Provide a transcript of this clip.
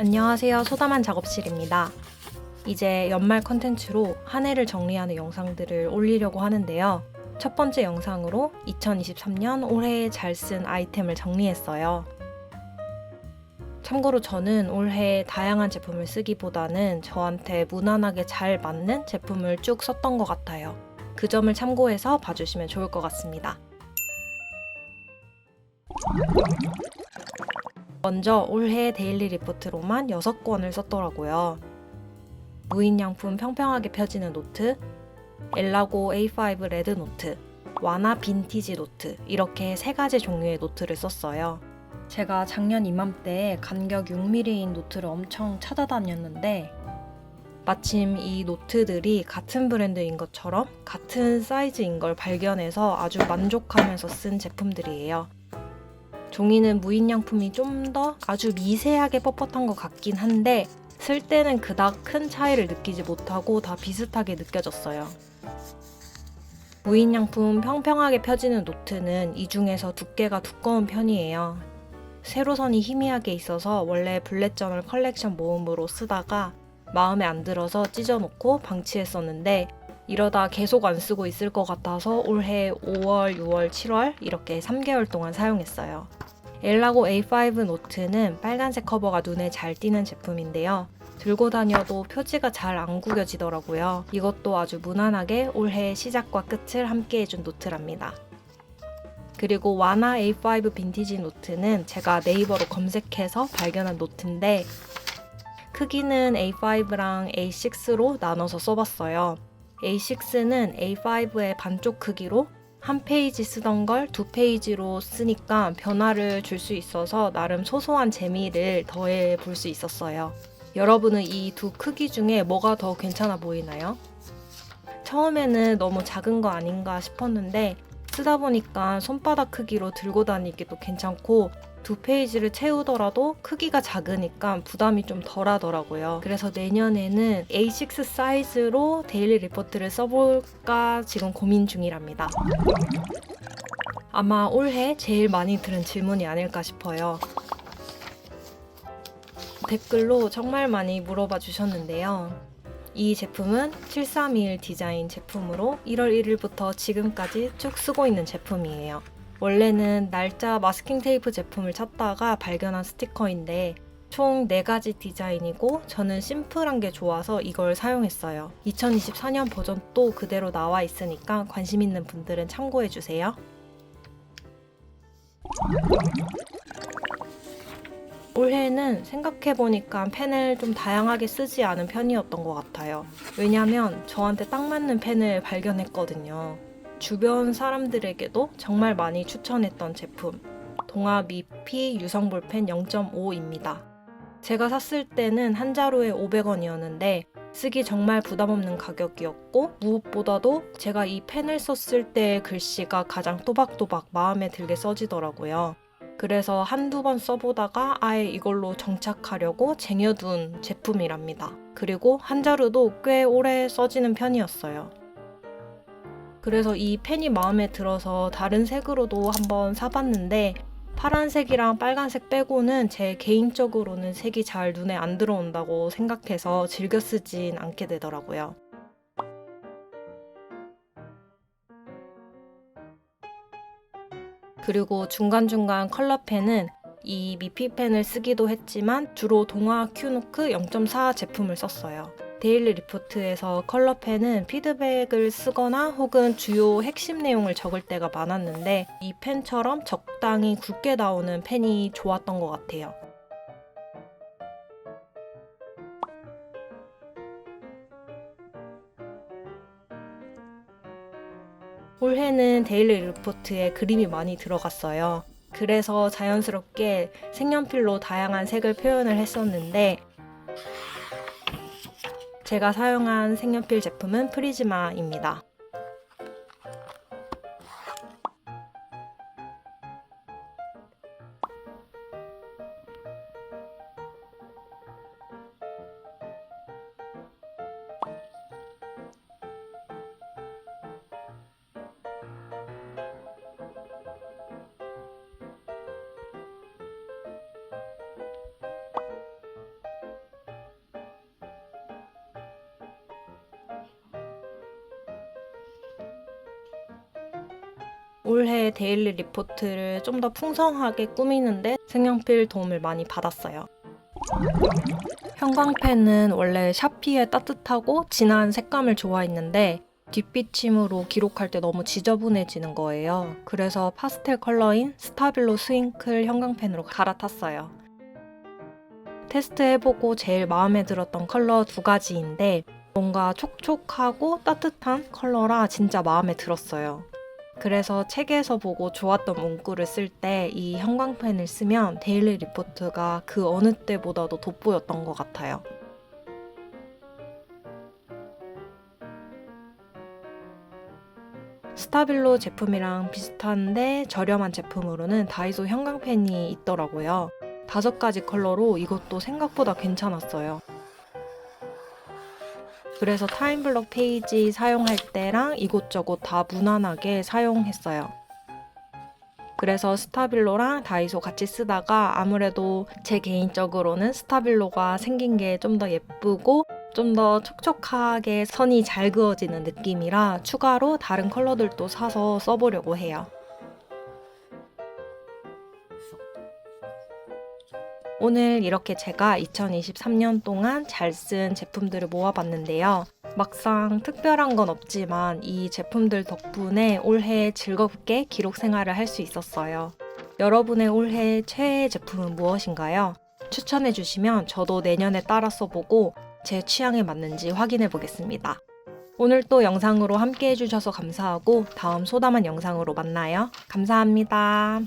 안녕하세요. 소담한 작업실입니다. 이제 연말 컨텐츠로 한 해를 정리하는 영상들을 올리려고 하는데요. 첫 번째 영상으로 2023년 올해 잘쓴 아이템을 정리했어요. 참고로 저는 올해 다양한 제품을 쓰기보다는 저한테 무난하게 잘 맞는 제품을 쭉 썼던 것 같아요. 그 점을 참고해서 봐주시면 좋을 것 같습니다. 먼저 올해 데일리 리포트로만 6권을 썼더라고요. 무인양품 평평하게 펴지는 노트, 엘라고 A5 레드 노트, 와나 빈티지 노트 이렇게 세 가지 종류의 노트를 썼어요. 제가 작년 이맘때 간격 6mm인 노트를 엄청 찾아다녔는데 마침 이 노트들이 같은 브랜드인 것처럼 같은 사이즈인 걸 발견해서 아주 만족하면서 쓴 제품들이에요. 종이는 무인양품이 좀 더 아주 미세하게 뻣뻣한 것 같긴 한데 쓸 때는 그닥 큰 차이를 느끼지 못하고 다 비슷하게 느껴졌어요. 무인양품 평평하게 펴지는 노트는 이 중에서 두께가 두꺼운 편이에요. 세로선이 희미하게 있어서 원래 블랙저널 컬렉션 모음으로 쓰다가 마음에 안 들어서 찢어놓고 방치했었는데 이러다 계속 안 쓰고 있을 것 같아서 올해 5월, 6월, 7월 이렇게 3개월 동안 사용했어요. 엘라고 A5 노트는 빨간색 커버가 눈에 잘 띄는 제품인데요. 들고 다녀도 표지가 잘 안 구겨지더라고요. 이것도 아주 무난하게 올해 시작과 끝을 함께 해준 노트랍니다. 그리고 와나 A5 빈티지 노트는 제가 네이버로 검색해서 발견한 노트인데 크기는 A5랑 A6로 나눠서 써봤어요. A6는 A5의 반쪽 크기로 한 페이지 쓰던 걸 두 페이지로 쓰니까 변화를 줄 수 있어서 나름 소소한 재미를 더해 볼 수 있었어요. 여러분은 이 두 크기 중에 뭐가 더 괜찮아 보이나요? 처음에는 너무 작은 거 아닌가 싶었는데 쓰다 보니까 손바닥 크기로 들고 다니기도 괜찮고 두 페이지를 채우더라도 크기가 작으니까 부담이 좀 덜 하더라고요. 그래서 내년에는 A6 사이즈로 데일리 리포트를 써볼까 지금 고민 중이랍니다. 아마 올해 제일 많이 들은 질문이 아닐까 싶어요. 댓글로 정말 많이 물어봐 주셨는데요. 이 제품은 7321 디자인 제품으로 1월 1일부터 지금까지 쭉 쓰고 있는 제품이에요. 원래는 날짜 마스킹 테이프 제품을 찾다가 발견한 스티커인데 총 4가지 디자인이고 저는 심플한 게 좋아서 이걸 사용했어요. 2024년 버전 또 그대로 나와 있으니까 관심 있는 분들은 참고해 주세요. 올해는 생각해보니까 펜을 좀 다양하게 쓰지 않은 편이었던 것 같아요. 왜냐면 저한테 딱 맞는 펜을 발견했거든요. 주변 사람들에게도 정말 많이 추천했던 제품. 동아 미피 유성 볼펜 0.5입니다. 제가 샀을 때는 한 자루에 500원이었는데 쓰기 정말 부담 없는 가격이었고 무엇보다도 제가 이 펜을 썼을 때 글씨가 가장 또박또박 마음에 들게 써지더라고요. 그래서 한두 번 써보다가 아예 이걸로 정착하려고 쟁여둔 제품이랍니다. 그리고 한 자루도 꽤 오래 써지는 편이었어요. 그래서 이 펜이 마음에 들어서 다른 색으로도 한번 사봤는데 파란색이랑 빨간색 빼고는 제 개인적으로는 색이 잘 눈에 안 들어온다고 생각해서 즐겨 쓰진 않게 되더라고요. 그리고 중간중간 컬러펜은 이 미피펜을 쓰기도 했지만 주로 동화 큐노크 0.4 제품을 썼어요. 데일리 리포트에서 컬러펜은 피드백을 쓰거나 혹은 주요 핵심 내용을 적을 때가 많았는데 이 펜처럼 적당히 굵게 나오는 펜이 좋았던 것 같아요. 올해는 데일리 리포트에 그림이 많이 들어갔어요. 그래서 자연스럽게 색연필로 다양한 색을 표현을 했었는데 제가 사용한 색연필 제품은 프리즈마입니다. 올해 데일리 리포트를 좀 더 풍성하게 꾸미는데 색연필 도움을 많이 받았어요. 형광펜은 원래 샤피의 따뜻하고 진한 색감을 좋아했는데 뒷비침으로 기록할 때 너무 지저분해지는 거예요. 그래서 파스텔 컬러인 스타빌로 스윙클 형광펜으로 갈아탔어요. 테스트해보고 제일 마음에 들었던 컬러 두 가지인데 뭔가 촉촉하고 따뜻한 컬러라 진짜 마음에 들었어요. 그래서 책에서 보고 좋았던 문구를 쓸 때 이 형광펜을 쓰면 데일리 리포트가 그 어느 때보다도 돋보였던 것 같아요. 스타빌로 제품이랑 비슷한데 저렴한 제품으로는 다이소 형광펜이 있더라고요. 다섯 가지 컬러로 이것도 생각보다 괜찮았어요. 그래서 타임블럭 페이지 사용할 때랑 이곳저곳 다 무난하게 사용했어요. 그래서 스타빌로랑 다이소 같이 쓰다가 아무래도 제 개인적으로는 스타빌로가 생긴 게 좀 더 예쁘고 좀 더 촉촉하게 선이 잘 그어지는 느낌이라 추가로 다른 컬러들도 사서 써보려고 해요. 오늘 이렇게 제가 2023년 동안 잘 쓴 제품들을 모아봤는데요. 막상 특별한 건 없지만 이 제품들 덕분에 올해 즐겁게 기록 생활을 할 수 있었어요. 여러분의 올해 최애 제품은 무엇인가요? 추천해 주시면 저도 내년에 따라 써보고 제 취향에 맞는지 확인해 보겠습니다. 오늘 또 영상으로 함께 해주셔서 감사하고 다음 소담한 영상으로 만나요. 감사합니다.